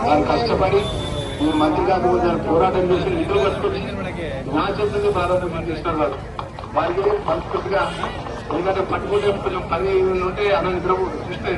వారు కష్టపడి ఈ మంత్రి నువ్వు దాన్ని పోరాటం చేసి నిధులు పట్టుకుని నా చేతుల్లో ప్రారంభం చేస్తున్నారు వారు. వారికి మనస్ఫూర్తిగా ఎందుకంటే పట్టుకుంటే కొంచెం పని ఉంటే అన్న నిద్ర చూస్తే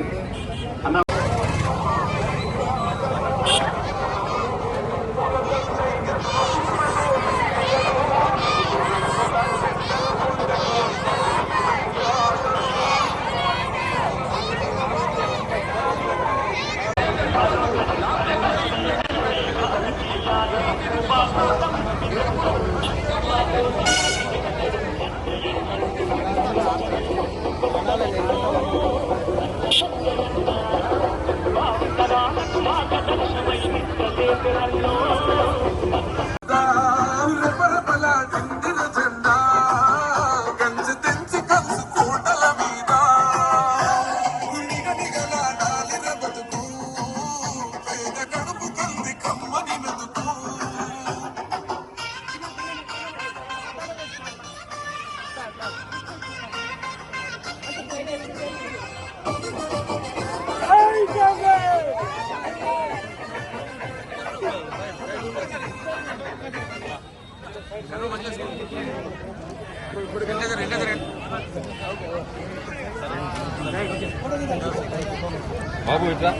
బాబు ఇట్లా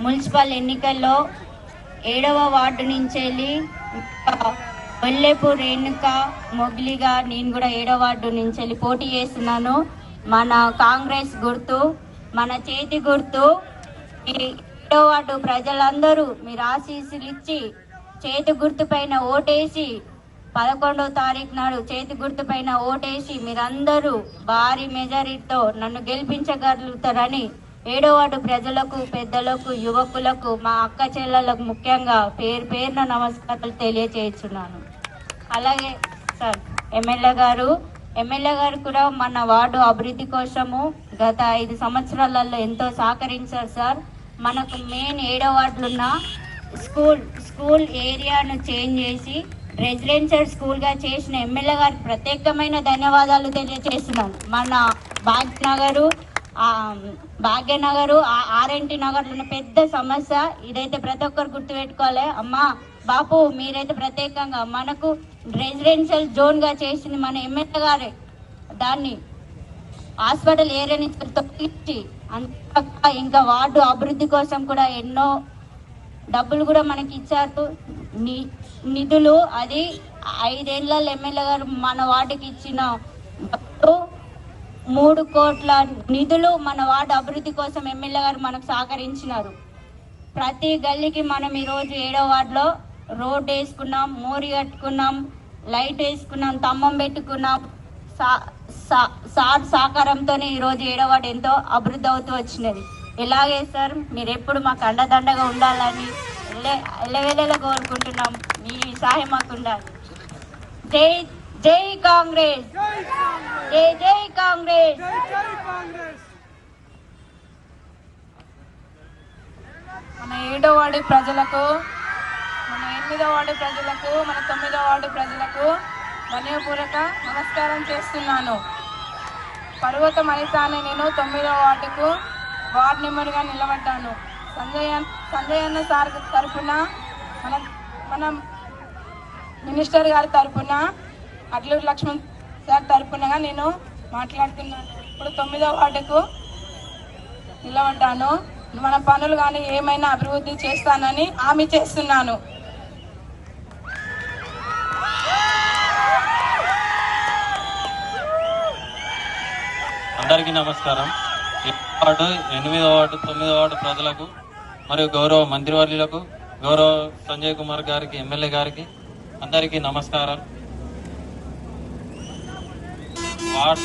మున్సిపల్ ఎన్నికల్లో ఏడవ వార్డు నుంచి వెళ్ళి వల్లేపూర్ రేణుక మొగిలిగా నేను కూడా ఏడవ వార్డు నుంచి వెళ్ళి పోటీ చేస్తున్నాను. మన కాంగ్రెస్ గుర్తు మన చేతి గుర్తు ఏడవ వార్డు ప్రజలందరూ మీరు ఆశీస్సులు ఇచ్చి చేతి గుర్తు పైన ఓటేసి పదకొండవ తారీఖు నాడు చేతి గుర్తు పైన ఓటేసి మీరందరూ భారీ మెజారిటీతో నన్ను గెలిపించగలుగుతారని ఏడో వార్డు ప్రజలకు పెద్దలకు యువకులకు మా అక్క చెల్లెలకు ముఖ్యంగా పేరు పేరున నమస్కారాలు తెలియచేస్తున్నాను. అలాగే సార్ ఎమ్మెల్యే గారు ఎమ్మెల్యే గారు కూడా మన వార్డు అభివృద్ధి కోసము గత ఐదు సంవత్సరాలలో ఎంతో సహకరించారు సార్. మనకు మెయిన్ ఏడో వార్డులో ఉన్న స్కూల్ స్కూల్ ఏరియాను చేంజ్ చేసి రెసిడెన్షియల్ స్కూల్గా చేసిన ఎమ్మెల్యే గారికి ప్రత్యేకమైన ధన్యవాదాలు తెలియజేస్తున్నాను మన భాగ్యనగరు భాగ్యనగరు ఆ- ఆర్ఎన్టీ నగర్లో ఉన్న పెద్ద సమస్య. ఇదైతే ప్రతి ఒక్కరు గుర్తుపెట్టుకోవాలి. అమ్మా బాపు మీరైతే ప్రత్యేకంగా మనకు రెసిడెన్షియల్ జోన్గా చేసింది మన ఎమ్మెల్యే గారే. దాన్ని హాస్పిటల్ ఏరియా నుంచి తొలగించి అంతక ఇంకా వార్డు అభివృద్ధి కోసం కూడా ఎన్నో డబ్బులు కూడా మనకి ఇచ్చారు. ని- నిధులు అది ఐదేళ్ళ ఎమ్మెల్యే గారు మన వార్డుకి ఇచ్చిన డబ్బులు మూడు కోట్ల నిధులు మన వార్డు అభివృద్ధి కోసం ఎమ్మెల్యే గారు మనకు సహకరించినారు. ప్రతి గల్లీకి మనం ఈరోజు ఏడో వార్డులో రోడ్ వేసుకున్నాం మోరి కట్టుకున్నాం లైట్ వేసుకున్నాం తమ్మం పెట్టుకున్నాం. సా- సార్ సహకారంతోనే ఈరోజు ఏడో వార్డు ఎంతో అభివృద్ధి అవుతూ వచ్చినది. ఇలాగే సార్ మీరు ఎప్పుడు మాకు అండదండగా ఉండాలని ఎల్లవేళలా కోరుకుంటున్నాం. మీ సహాయం మాకు ఉండాలి. జై జై కాంగ్రెస్. జై జై కాంగ్రెస్. మన ఏడో వార్డు ప్రజలకు మన ఎనిమిదో వార్డు ప్రజలకు మన తొమ్మిదో వార్డు ప్రజలకు ధన్యపూర్వక నమస్కారం చేస్తున్నాను. పర్వత మనిత అనే నేను తొమ్మిదో వార్డుకు వార్డు నెంబర్గా నిలబడ్డాను. సంజయ్ అన్- సంజయ్ అన్న సార్ తరఫున మన మనం మినిస్టర్ గారి తరపున అట్లూరు లక్ష్మణ్ సార్ తరపునగా నేను మాట్లాడుతున్నాను ఇప్పుడు తొమ్మిదో వార్డుకు నిలబడ్డాను. మన పనులు కానీ ఏమైనా అభివృద్ధి చేస్తానని హామీ చేస్తున్నాను. అందరికీ నమస్కారం. వార్డు ఎనిమిదో వార్డు తొమ్మిదో వార్డు ప్రజలకు మరియు గౌరవ మంత్రివర్యులకు గౌరవ సంజయ్ కుమార్ గారికి ఎమ్మెల్యే గారికి అందరికీ నమస్కారం. వార్డ్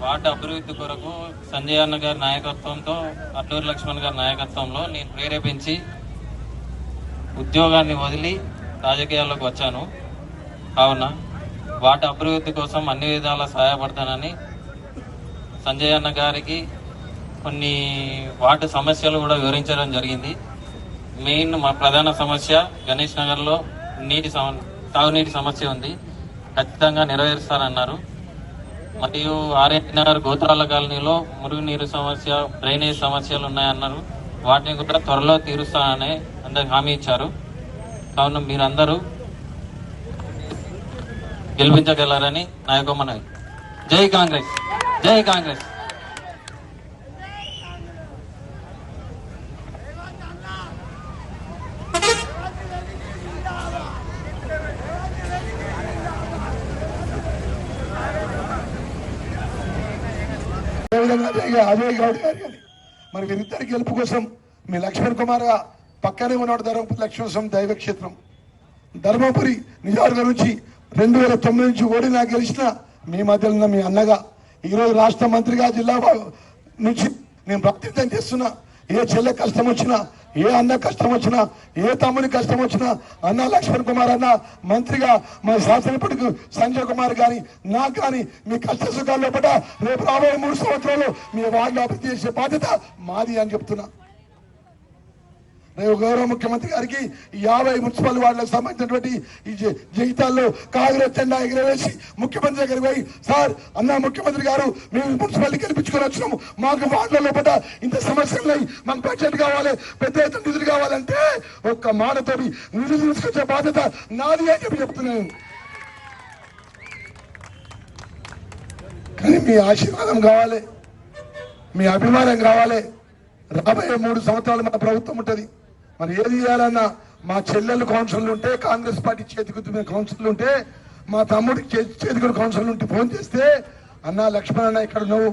వార్డు అభివృద్ధి కొరకు సంజయ్ అన్న గారి నాయకత్వంతో అల్లూరి లక్ష్మణ్ గారి నాయకత్వంలో నేను ప్రేరేపించి ఉద్యోగాన్ని వదిలి రాజకీయాల్లోకి వచ్చాను. కావున వాటి అభివృద్ధి కోసం అన్ని విధాలా సహాయపడతానని సంజయ్ అన్న గారికి కొన్ని వాటి సమస్యలు కూడా వివరించడం జరిగింది. మెయిన్ మా ప్రధాన సమస్య గణేష్ నగర్లో నీటి సమ తాగునీటి సమస్య ఉంది. ఖచ్చితంగా నెరవేరుస్తారన్నారు మరియు ఆర్ఎస్ నగర్ గోత్రాల కాలనీలో మురుగునీరు సమస్య డ్రైనేజ్ సమస్యలు ఉన్నాయన్నారు. వాటిని కూడా త్వరలో తీరుస్తానని అందరికి హామీ ఇచ్చారు. కావున మీరందరూ గెలిపించగలరని నా యొక్క మనవి. జై కాంగ్రెస్! జై కాంగ్రెస్! అదేవిధంగా అదే అజయ్ గౌడ్ గారు కానీ మరి వీరిద్దరి గెలుపు కోసం మీ లక్ష్మణ్ కుమార్గా పక్కనే ఉన్నాడు ధర్మపురి లక్ష్మణ దైవ క్షేత్రం ధర్మపురి నిజార్గ నుంచి రెండు వేల తొమ్మిది నుంచి ఓడినా గెలిచిన మీ మధ్యలో ఉన్న మీ అన్నగా ఈరోజు రాష్ట్ర మంత్రిగా జిల్లా నుంచి నేను ప్రాతినిధ్యం చేస్తున్నా ఏ చెల్లె కష్టం వచ్చినా ఏ అన్న కష్టం వచ్చినా ఏ తమ్ముని కష్టం వచ్చినా అన్న లక్ష్మణ్ కుమార్ అన్న మంత్రిగా మా శాసనపడికి సంజయ్ కుమార్ గాని నాకు కానీ మీ కష్ట సుఖాల్లో పట రేపు రాబోయే మూడు సంవత్సరాలు మీ వాళ్ళు అభివృద్ధి చేసే బాధ్యత మాది అని చెప్తున్నా. నేను గౌరవ ముఖ్యమంత్రి గారికి ఈ యాభై మున్సిపల్ వార్డులకు సంబంధించినటువంటి ఈ జ- జీతాల్లో కాంగ్రెస్ జెండా ఎగిరవేసి ముఖ్యమంత్రి దగ్గరికి పోయి సార్ అన్న ముఖ్యమంత్రి గారు మేము మున్సిపాలిటీ గెలిపించుకొని వచ్చినాము మాకు వార్డులలో పడ్డ ఇంత సమస్యలు ఉన్నాయి మాకు బడ్జెట్ కావాలి పెద్ద ఎత్తున నిధులు కావాలంటే ఒక్క మాటతో నిధులు తీసుకొచ్చే బాధ్యత నాది అని చెప్పి చెప్తున్నాను. కానీ మీ ఆశీర్వాదం కావాలి మీ అభిమానం కావాలి. రాబోయే మూడు సంవత్సరాలు మన ప్రభుత్వం ఉంటుంది. మరి ఏది చేయాలన్నా మా చెల్లెలు కౌన్సిల్ ఉంటే కాంగ్రెస్ పార్టీ చేతికి కౌన్సిల్ ఉంటే మా తమ్ముడికి చేతి చేతికి కౌన్సిల్ ఉంటే ఫోన్ చేస్తే అన్న లక్ష్మణ్ అన్న ఇక్కడ నువ్వు.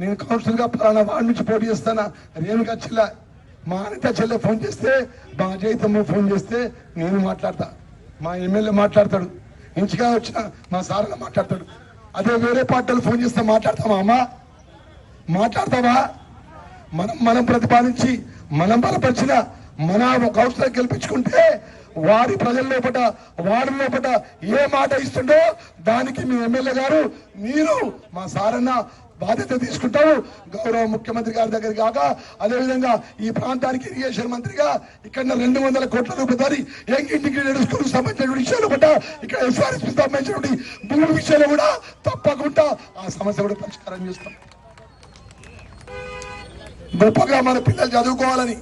నేను కౌన్సిల్గా పలానా వాడి నుంచి పోటీ చేస్తానా? రేణుకా చెల్లె మా అనిత చెల్లె ఫోన్ చేస్తే మా అజయ్తమ్మ ఫోన్ చేస్తే నేను మాట్లాడతా. మా ఎమ్మెల్యే మాట్లాడతాడు. ఇంచుగా వచ్చిన మా సార్లు మాట్లాడతాడు. అదే వేరే పార్టీలు ఫోన్ చేస్తే మాట్లాడతామా అమ్మా? మాట్లాడతావా? మనం మనం ప్రతిపాదించి మనం బలపరిచిన మన కౌన్సిలర్ గెలిపించుకుంటే వారి ప్రజల లోపట వారి లోపట ఏ మాట ఇస్తుండో దానికి మీ ఎమ్మెల్యే గారు మీరు మా సారన్న బాధ్యత తీసుకుంటారు. గౌరవ ముఖ్యమంత్రి గారి దగ్గర కాక అదేవిధంగా ఈ ప్రాంతానికి ఇరిగేషన్ మంత్రిగా ఇక్కడ రెండు వందల కోట్ల రూపాయలు యంగ్ ఇంటిగ్రేటెడ్ స్కూల్ సంబంధించిన విషయాలు కూడా ఇక్కడ ఎస్ఆర్ఎస్పి సంబంధించినటువంటి భూమి విషయాలు కూడా తప్పకుండా ఆ సమస్య కూడా పరిష్కారం చేస్తాం. గొప్పగా మన పిల్లలు చదువుకోవాలని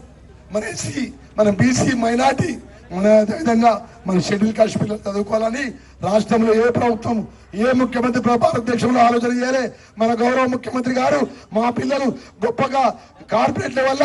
మన ఎస్సీ మన బీసీ మైనార్టీ మన అదేవిధంగా మన షెడ్యూల్ కాస్ట్ పిల్లలు చదువుకోవాలని రాష్ట్రంలో ఏ ప్రభుత్వం ఏ ముఖ్యమంత్రి భారతదేశంలో ఆలోచన చేయాలి? మన గౌరవ ముఖ్యమంత్రి గారు మా పిల్లలు గొప్పగా కార్పొరేట్ల వల్ల